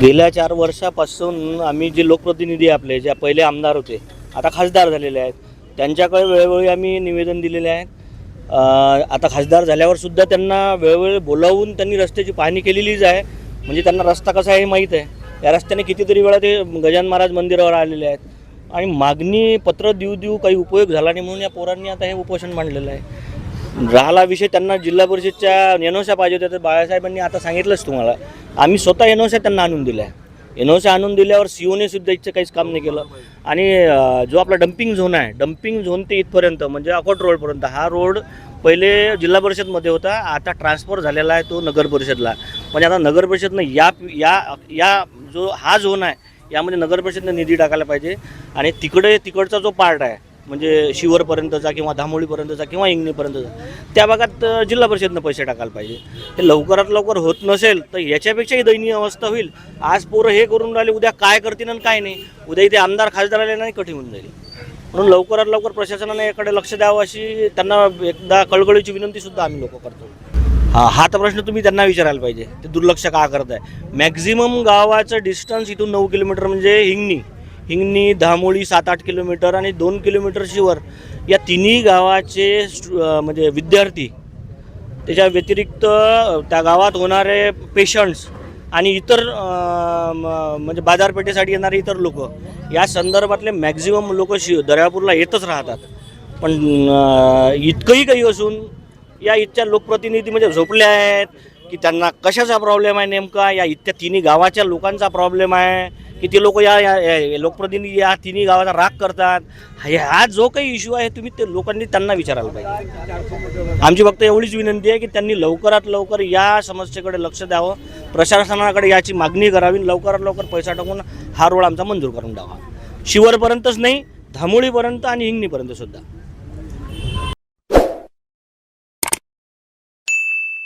गेल्या चार वर्षापासून आम्ही जे लोकप्रतिनिधी आपले ज्या पहिले आमदार होते आता खासदार झालेले आहेत. त्यांच्याकडे वेळोवेळी आम्ही निवेदन दिलेले आहेत. आता खासदार झाल्यावर सुद्धा त्यांना वेळोवेळी बोलावून त्यांनी रस्त्याची पाहणी केलेलीच आहे. म्हणजे त्यांना रस्ता कसा आहे हे माहीत आहे. या रस्त्याने कितीतरी वेळा ते गजान महाराज मंदिरावर आलेले आहेत. आणि मागणी पत्र देऊ देऊ काही उपयोग झाला नाही म्हणून या पोरांनी आता हे उपोषण मांडलेलं आहे. राहिला विषय त्यांना जिल्हा परिषदच्या एनओशा पाहिजे होत्या तर बाळासाहेबांनी आता सांगितलंच तुम्हाला. आम्ही स्वतः एनओशा त्यांना आणून दिल्या. एनओशा आणून दिल्यावर सीओने सुद्धा इथचं काहीच काम नाही केलं. आणि जो आपला डम्पिंग झोन आहे डम्पिंग झोन ते इथपर्यंत म्हणजे अकोट रोडपर्यंत हा रोड पहिले जिल्हा परिषदमध्ये होता. आता ट्रान्सफर झालेला आहे तो नगर परिषदला. म्हणजे आता नगर परिषदनं या या या जो हा झोन आहे यामध्ये नगर परिषदनं निधी टाकायला पाहिजे. आणि तिकडे तिकडचा जो पार्ट आहे म्हणजे शिवरपर्यंतचा किंवा धामोळीपर्यंतचा किंवा इंगणीपर्यंतचा त्या भागात जिल्हा परिषदनं पैसे टाकायला पाहिजे. हे लवकरात लवकर होत नसेल तर याच्यापेक्षाही दयनीय अवस्था होईल. आज पोरं हे करून राहिले उद्या काय करतील आणि काय नाही? उद्या इथे आमदार खासदार आले नाही कठीण होऊन जाईल. म्हणून लवकरात लवकर प्रशासनाने याकडे लक्ष द्यावं अशी त्यांना एकदा कळकळीची विनंतीसुद्धा आम्ही लोक करतो. हा हा तर प्रश्न तुम्ही त्यांना विचारायला पाहिजे. ते दुर्लक्ष का करत आहे मॅक्झिमम गावाचं डिस्टन्स इथून नऊ किलोमीटर म्हणजे हिंगणी. हिंगणी धामोळी सात आठ किलोमीटर आणि दोन किलोमीटर शिवर या तिन्ही गावाचे स्टु- म्हणजे विद्यार्थी त्याच्या व्यतिरिक्त त्या गावात होणारे पेशंट्स आणि इतर म्हणजे बाजारपेठेसाठी येणारे इतर लोक या संदर्भातले मॅक्झिमम लोक शि दर्यापूरला येतच राहतात. पण इतकंही काही असून या इथच्या लोकप्रतिनिधी म्हणजे झोपले आहेत की त्यांना कशाचा प्रॉब्लेम आहे नेमका? या इतक्या तिन्ही गावाच्या लोकांचा प्रॉब्लेम आहे? की ते लोक या या- या लोकप्रतिनिधी या तिन्ही गावाचा राग करतात. हा हा जो काही इश्यू आहे तुम्ही ते लोकांनी त्यांना विचारायला पाहिजे. आमची फक्त एवढीच विनंती आहे की त्यांनी लवकरात लवकर या समस्येकडे लक्ष द्यावं. प्रशासनाकडे याची मागणी करावी. लवकरात लवकर पैसा टाकून हा रोड आमचा मंजूर करून द्यावा. शिवरपर्यंतच नाही धामोळीपर्यंत आणि हिंगणीपर्यंत सुद्धा.